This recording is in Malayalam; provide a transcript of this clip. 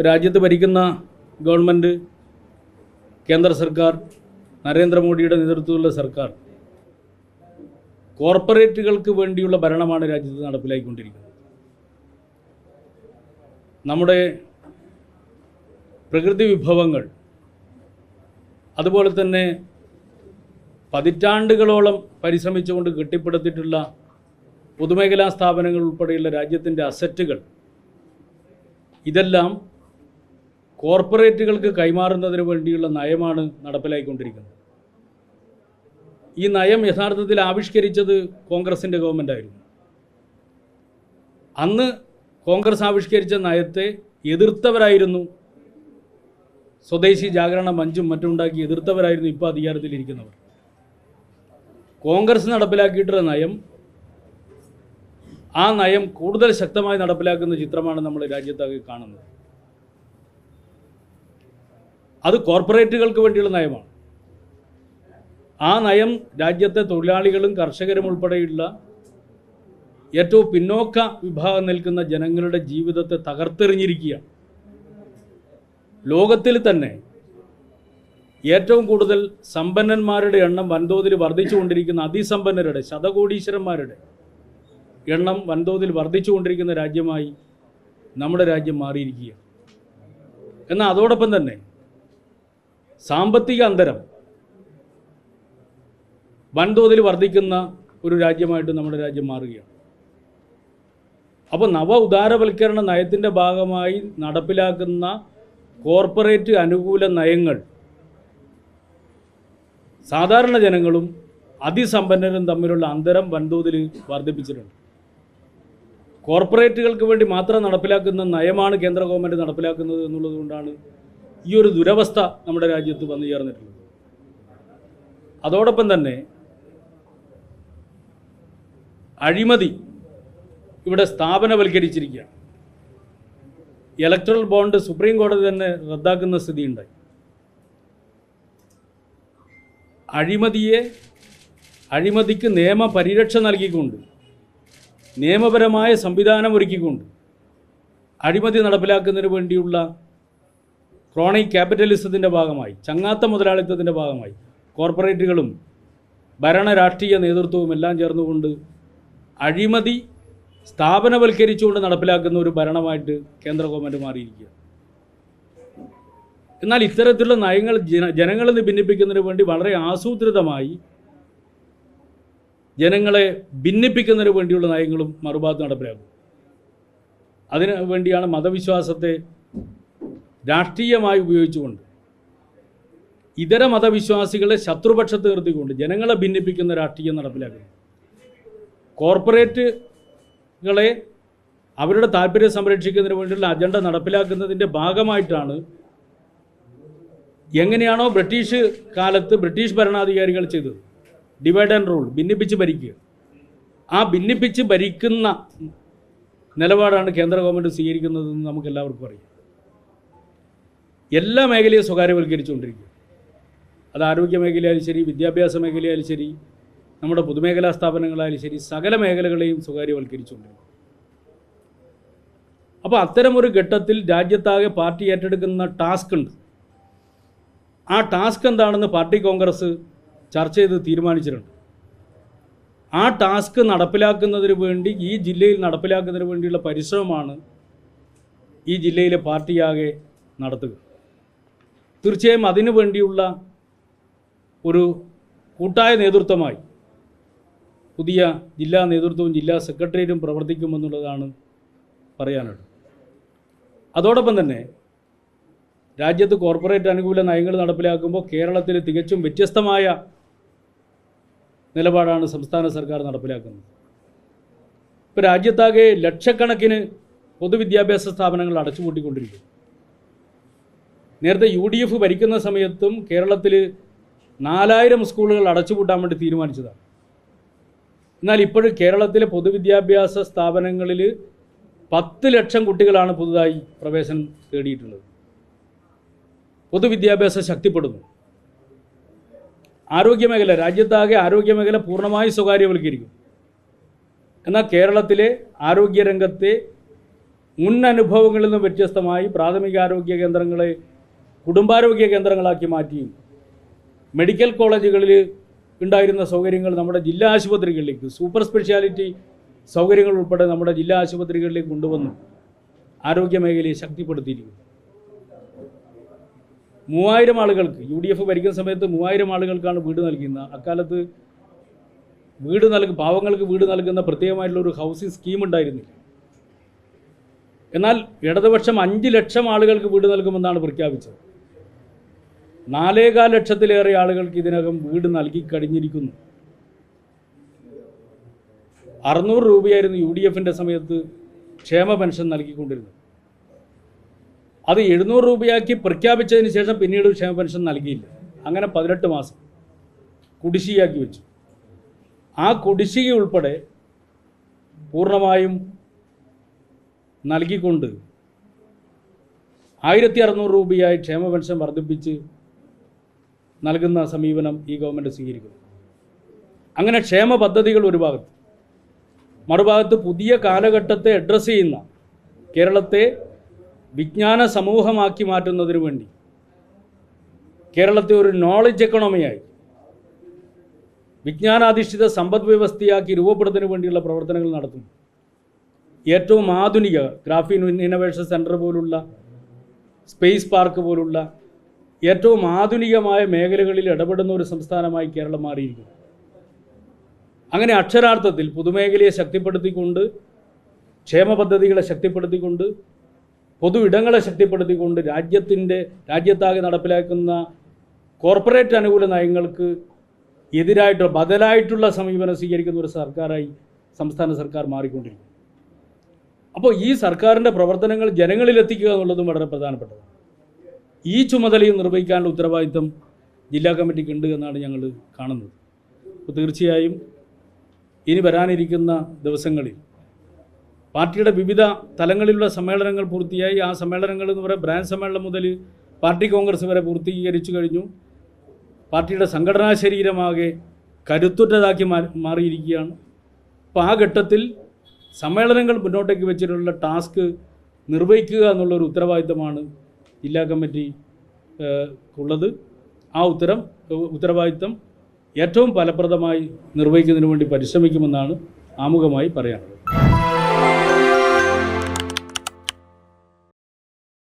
രാജ്യത്ത് ഭരിക്കുന്ന ഗവൺമെന്റ് കേന്ദ്ര സർക്കാർ നരേന്ദ്രമോദിയുടെ നേതൃത്വത്തിലുള്ള സർക്കാർ കോർപ്പറേറ്റുകൾക്ക് വേണ്ടിയുള്ള ഭരണമാണ് രാജ്യത്ത് നടപ്പിലാക്കിക്കൊണ്ടിരിക്കുന്നത് നമ്മുടെ പ്രകൃതി വിഭവങ്ങൾ അതുപോലെ തന്നെ പതിറ്റാണ്ടുകളോളം പരിശ്രമിച്ചുകൊണ്ട് കെട്ടിപ്പടുത്തിട്ടുള്ള പൊതുമേഖലാ സ്ഥാപനങ്ങൾ ഉൾപ്പെടെയുള്ള രാജ്യത്തിന്റെ അസറ്റുകൾ ഇതെല്ലാം കോർപ്പറേറ്റുകൾക്ക് കൈമാറുന്നതിന് വേണ്ടിയുള്ള നയമാണ് നടപ്പിലായിക്കൊണ്ടിരിക്കുന്നത്. ഈ നയം യഥാർത്ഥത്തിൽ ആവിഷ്കരിച്ചത് കോൺഗ്രസിന്റെ ഗവൺമെന്റായിരുന്നു അന്ന് കോൺഗ്രസ് ആവിഷ്കരിച്ച നയത്തെ എതിർത്തവരായിരുന്നു സ്വദേശി ജാഗരണ മഞ്ചും മറ്റും ഉണ്ടാക്കി എതിർത്തവരായിരുന്നു ഇപ്പോൾ അധികാരത്തിലിരിക്കുന്നവർ കോൺഗ്രസ് നടപ്പിലാക്കിയിട്ടുള്ള നയം ആ നയം കൂടുതൽ ശക്തമായി നടപ്പിലാക്കുന്ന ചിത്രമാണ് നമ്മൾ രാജ്യത്താകെ കാണുന്നത്. അത് കോർപ്പറേറ്റുകൾക്ക് വേണ്ടിയുള്ള നയമാണ്. ആ നയം രാജ്യത്തെ തൊഴിലാളികളും കർഷകരും ഉൾപ്പെടെയുള്ള ഏറ്റവും പിന്നോക്ക വിഭാഗം നിൽക്കുന്ന ജനങ്ങളുടെ ജീവിതത്തെ തകർത്തെറിഞ്ഞിരിക്കുകയാണ്. ലോകത്തിൽ തന്നെ ഏറ്റവും കൂടുതൽ സമ്പന്നന്മാരുടെ എണ്ണം വൻതോതിൽ വർദ്ധിച്ചുകൊണ്ടിരിക്കുന്ന അതിസമ്പന്നരുടെ ശതകോടീശ്വരന്മാരുടെ എണ്ണം വൻതോതിൽ വർദ്ധിച്ചുകൊണ്ടിരിക്കുന്ന രാജ്യമായി നമ്മുടെ രാജ്യം മാറിയിരിക്കുകയാണ്. എന്നാൽ അതോടൊപ്പം തന്നെ സാമ്പത്തിക അന്തരം വൻതോതിൽ വർദ്ധിക്കുന്ന ഒരു രാജ്യമായിട്ട് നമ്മുടെ രാജ്യം മാറുകയാണ്. അപ്പോൾ നവ ഉദാരവൽക്കരണ നയത്തിന്റെ ഭാഗമായി നടപ്പിലാക്കുന്ന കോർപ്പറേറ്റ് അനുകൂല നയങ്ങൾ സാധാരണ ജനങ്ങളും അതിസമ്പന്നരും തമ്മിലുള്ള അന്തരം വൻതോതിൽ വർദ്ധിപ്പിച്ചിട്ടുണ്ട്. കോർപ്പറേറ്റുകൾക്ക് വേണ്ടി മാത്രം നടപ്പിലാക്കുന്ന നയമാണ് കേന്ദ്ര ഗവൺമെന്റ് നടപ്പിലാക്കുന്നത് എന്നുള്ളത് കൊണ്ടാണ് ഈ ഒരു ദുരവസ്ഥ നമ്മുടെ രാജ്യത്ത് വന്നു ചേർന്നിട്ടുള്ളത് അതോടൊപ്പം തന്നെ അഴിമതി ഇവിടെ സ്ഥാപനവൽക്കരിച്ചിരിക്കുകയാണ്. ഇലക്ട്രൽ ബോണ്ട് സുപ്രീം കോടതി തന്നെ റദ്ദാക്കുന്ന സ്ഥിതിയുണ്ടായി. അഴിമതിയെ അഴിമതിക്ക് നിയമ പരിരക്ഷ നൽകിക്കൊണ്ട് നിയമപരമായ സംവിധാനം ഒരുക്കിക്കൊണ്ട് അഴിമതി നടപ്പിലാക്കുന്നതിന് വേണ്ടിയുള്ള ക്രോണിക് ക്യാപിറ്റലിസത്തിന്റെ ഭാഗമായി ചങ്ങാത്ത മുതലാളിത്തത്തിന്റെ ഭാഗമായി കോർപ്പറേറ്റുകളും ഭരണ രാഷ്ട്രീയ നേതൃത്വവും എല്ലാം ചേർന്നുകൊണ്ട് അഴിമതി സ്ഥാപനവൽക്കരിച്ചുകൊണ്ട് നടപ്പിലാക്കുന്ന ഒരു ഭരണമായിട്ട് കേന്ദ്ര ഗവൺമെന്റ് മാറിയിരിക്കുക എന്നാൽ ഇത്തരത്തിലുള്ള നയങ്ങൾ ജന ജനങ്ങളിൽ നിന്ന് ഭിന്നിപ്പിക്കുന്നതിന് വേണ്ടി വളരെ ആസൂത്രിതമായി ജനങ്ങളെ ഭിന്നിപ്പിക്കുന്നതിന് വേണ്ടിയുള്ള നയങ്ങളും മറുഭാഗത്ത് നടപ്പിലാക്കും അതിനു വേണ്ടിയാണ് മതവിശ്വാസത്തെ രാഷ്ട്രീയമായി ഉപയോഗിച്ചുകൊണ്ട് ഇതര മതവിശ്വാസികളെ ശത്രുപക്ഷത്ത് നിർത്തിക്കൊണ്ട് ജനങ്ങളെ ഭിന്നിപ്പിക്കുന്ന രാഷ്ട്രീയം നടപ്പിലാക്കുന്നു. കോർപ്പറേറ്റുകളെ അവരുടെ താല്പര്യം സംരക്ഷിക്കുന്നതിന് വേണ്ടിയുള്ള അജണ്ട നടപ്പിലാക്കുന്നതിന്റെ ഭാഗമായിട്ടാണ് എങ്ങനെയാണോ ബ്രിട്ടീഷ് കാലത്ത് ബ്രിട്ടീഷ് ഭരണാധികാരികൾ ചെയ്തത്. ഡിവൈഡ് ആൻഡ് റൂൾ ഭിന്നിപ്പിച്ച് ഭരിക്കുക. ആ ഭിന്നിപ്പിച്ച് ഭരിക്കുന്ന നിലപാടാണ് കേന്ദ്ര ഗവൺമെന്റ് സ്വീകരിക്കുന്നതെന്ന് നമുക്കെല്ലാവർക്കും അറിയാം. എല്ലാ മേഖലയും സ്വകാര്യവൽക്കരിച്ചുകൊണ്ടിരിക്കുക. അത് ആരോഗ്യ മേഖലയായാലും ശരി വിദ്യാഭ്യാസ മേഖലയായാലും ശരി നമ്മുടെ പൊതുമേഖലാ സ്ഥാപനങ്ങളായാലും ശരി സകല മേഖലകളെയും സ്വകാര്യവൽക്കരിച്ചുകൊണ്ടിരിക്കും അപ്പോൾ അത്തരമൊരു ഘട്ടത്തിൽ രാജ്യത്താകെ പാർട്ടി ഏറ്റെടുക്കുന്ന ടാസ്ക് ഉണ്ട്. ആ ടാസ്ക് എന്താണെന്ന് പാർട്ടി കോൺഗ്രസ് ചർച്ച ചെയ്ത് തീരുമാനിച്ചിട്ടുണ്ട്. ആ ടാസ്ക് നടപ്പിലാക്കുന്നതിന് വേണ്ടി ഈ ജില്ലയിൽ നടപ്പിലാക്കുന്നതിന് വേണ്ടിയുള്ള പരിശ്രമമാണ് ഈ ജില്ലയിലെ പാർട്ടിയാകെ നടത്തുക. തീർച്ചയായും അതിനു വേണ്ടിയുള്ള ഒരു കൂട്ടായ നേതൃത്വമായി പുതിയ ജില്ലാ നേതൃത്വവും ജില്ലാ സെക്രട്ടേറിയറ്റും പ്രവർത്തിക്കുമെന്നുള്ളതാണ് പറയാനുള്ളത്. അതോടൊപ്പം തന്നെ രാജ്യത്ത് കോർപ്പറേറ്റ് അനുകൂല നയങ്ങൾ നടപ്പിലാക്കുമ്പോൾ കേരളത്തിൽ തികച്ചും വ്യത്യസ്തമായ നിലപാടാണ് സംസ്ഥാന സർക്കാർ നടപ്പിലാക്കുന്നത്. ഇപ്പോൾ രാജ്യത്താകെ ലക്ഷക്കണക്കിന് പൊതുവിദ്യാഭ്യാസ സ്ഥാപനങ്ങൾ അടച്ചുപൂട്ടിക്കൊണ്ടിരിക്കും നേരത്തെ യു ഡി എഫ് ഭരിക്കുന്ന സമയത്തും കേരളത്തിൽ നാലായിരം സ്കൂളുകൾ അടച്ചുപൂട്ടാൻ വേണ്ടി തീരുമാനിച്ചതാണ്. എന്നാൽ ഇപ്പോൾ കേരളത്തിലെ പൊതുവിദ്യാഭ്യാസ സ്ഥാപനങ്ങളിൽ പത്ത് ലക്ഷം കുട്ടികളാണ് പുതുതായി പ്രവേശനം തേടിയിട്ടുള്ളത്. പൊതുവിദ്യാഭ്യാസം ശക്തിപ്പെടുന്നു. ആരോഗ്യമേഖല രാജ്യത്താകെ ആരോഗ്യമേഖല പൂർണമായി സ്വകാര്യവൽക്കരിക്കും എന്നാൽ കേരളത്തിലെ ആരോഗ്യരംഗത്തെ മുൻ അനുഭവങ്ങളിൽ നിന്ന് വ്യത്യസ്തമായി പ്രാഥമിക ആരോഗ്യ കേന്ദ്രങ്ങളെ കുടുംബാരോഗ്യ കേന്ദ്രങ്ങളാക്കി മാറ്റിയും മെഡിക്കൽ കോളേജുകളിൽ ഉണ്ടായിരുന്ന സൗകര്യങ്ങൾ നമ്മുടെ ജില്ലാ ആശുപത്രികളിലേക്ക് സൂപ്പർ സ്പെഷ്യാലിറ്റി സൗകര്യങ്ങൾ ഉൾപ്പെടെ നമ്മുടെ ജില്ലാ ആശുപത്രികളിലേക്ക് കൊണ്ടുവന്ന് ആരോഗ്യ മേഖലയെ ശക്തിപ്പെടുത്തിയിരിക്കുന്നു. മൂവായിരം ആളുകൾക്ക് യു ഡി എഫ് ഭരിക്കുന്ന സമയത്ത് മൂവായിരം ആളുകൾക്കാണ് വീട് നൽകുന്നത് അക്കാലത്ത് വീട് നൽകുക പാവങ്ങൾക്ക് വീട് നൽകുന്ന പ്രത്യേകമായിട്ടുള്ള ഒരു ഹൗസിംഗ് സ്കീം ഉണ്ടായിരുന്നില്ല. എന്നാൽ ഇടതുപക്ഷം അഞ്ച് ലക്ഷം ആളുകൾക്ക് വീട് നൽകുമെന്നാണ് പ്രഖ്യാപിച്ചത്. നാലേകാൽ ലക്ഷത്തിലേറെ ആളുകൾക്ക് ഇതിനകം വീട് നൽകി കഴിഞ്ഞിരിക്കുന്നു. അറുന്നൂറ് രൂപയായിരുന്നു യു ഡി എഫിന്റെ സമയത്ത് ക്ഷേമ പെൻഷൻ നൽകിക്കൊണ്ടിരുന്നത്. അത് എഴുന്നൂറ് രൂപയാക്കി പ്രഖ്യാപിച്ചതിന് ശേഷം പിന്നീട് ക്ഷേമ പെൻഷൻ നൽകിയില്ല. അങ്ങനെ പതിനെട്ട് മാസം കുടിശ്ശികയാക്കി വെച്ചു. ആ കുടിശ്ശിക ഉൾപ്പെടെ പൂർണമായും നൽകിക്കൊണ്ട് ആയിരത്തി അറുന്നൂറ് രൂപയായി ക്ഷേമ പെൻഷൻ വർദ്ധിപ്പിച്ച് നൽകുന്ന സമീപനം ഈ ഗവൺമെന്റ് സ്വീകരിക്കുന്നു. അങ്ങനെ ക്ഷേമ പദ്ധതികൾ ഒരു ഭാഗത്ത് മറുഭാഗത്ത് പുതിയ കാലഘട്ടത്തെ അഡ്രസ്സ് ചെയ്യുന്ന കേരളത്തെ വിജ്ഞാന സമൂഹമാക്കി മാറ്റുന്നതിന് വേണ്ടി കേരളത്തെ ഒരു നോളജ് എക്കണോമിയായി വിജ്ഞാനാധിഷ്ഠിത സമ്പദ് വ്യവസ്ഥയാക്കി രൂപപ്പെടുന്നതിന് വേണ്ടിയുള്ള പ്രവർത്തനങ്ങൾ നടത്തുന്നു. ഏറ്റവും ആധുനിക ഗ്രാഫീൻ ഇന്നോവേഷൻ സെന്റർ പോലുള്ള സ്പേസ് പാർക്ക് പോലുള്ള ഏറ്റവും ആധുനികമായ മേഖലകളിൽ ഇടപെടുന്ന ഒരു സംസ്ഥാനമായി കേരളം മാറിയിരിക്കുന്നു. അങ്ങനെ അക്ഷരാർത്ഥത്തിൽ പൊതുമേഖലയെ ശക്തിപ്പെടുത്തിക്കൊണ്ട് ക്ഷേമ പദ്ധതികളെ ശക്തിപ്പെടുത്തിക്കൊണ്ട് പൊതു ഇടങ്ങളെ ശക്തിപ്പെടുത്തിക്കൊണ്ട് രാജ്യത്തിന്റെ രാജ്യത്താകെ നടപ്പിലാക്കുന്ന കോർപ്പറേറ്റ് അനുകൂല നയങ്ങൾക്ക് എതിരായിട്ടുള്ള ബദലായിട്ടുള്ള സമീപനം സ്വീകരിക്കുന്ന ഒരു സർക്കാരായി സംസ്ഥാന സർക്കാർ മാറിക്കൊണ്ടിരിക്കുന്നു. അപ്പോൾ ഈ സർക്കാരിന്റെ പ്രവർത്തനങ്ങൾ ജനങ്ങളിലെത്തിക്കുക എന്നുള്ളതും വളരെ പ്രധാനപ്പെട്ടതാണ്. ഈ ചുമതലയും നിർവഹിക്കാനുള്ള ഉത്തരവാദിത്തം ജില്ലാ കമ്മിറ്റിക്ക് ഉണ്ട് എന്നാണ് ഞങ്ങൾ കാണുന്നത്. അപ്പോൾ തീർച്ചയായും ഇനി വരാനിരിക്കുന്ന ദിവസങ്ങളിൽ പാർട്ടിയുടെ വിവിധ തലങ്ങളിലുള്ള സമ്മേളനങ്ങൾ പൂർത്തിയായി. ആ സമ്മേളനങ്ങൾ എന്ന് പറയുക ബ്രാഞ്ച് സമ്മേളനം മുതൽ പാർട്ടി കോൺഗ്രസ് വരെ പൂർത്തീകരിച്ചു കഴിഞ്ഞു. പാർട്ടിയുടെ സംഘടനാ ശരീരമാകെ കരുത്തുറ്റതാക്കി മാറിയിരിക്കുകയാണ്. അപ്പോൾ ആ ഘട്ടത്തിൽ സമ്മേളനങ്ങൾ മുന്നോട്ടേക്ക് വെച്ചിട്ടുള്ള ടാസ്ക് നിർവഹിക്കുക എന്നുള്ളൊരു ഉത്തരവാദിത്തമാണ് ജില്ലാ കമ്മിറ്റി ഉള്ളത്. ആ ഉത്തരം ഉത്തരവാദിത്തം ഏറ്റവും ഫലപ്രദമായി നിർവഹിക്കുന്നതിന് വേണ്ടി പരിശ്രമിക്കുമെന്നാണ് ആമുഖമായി പറയാനുള്ളത്.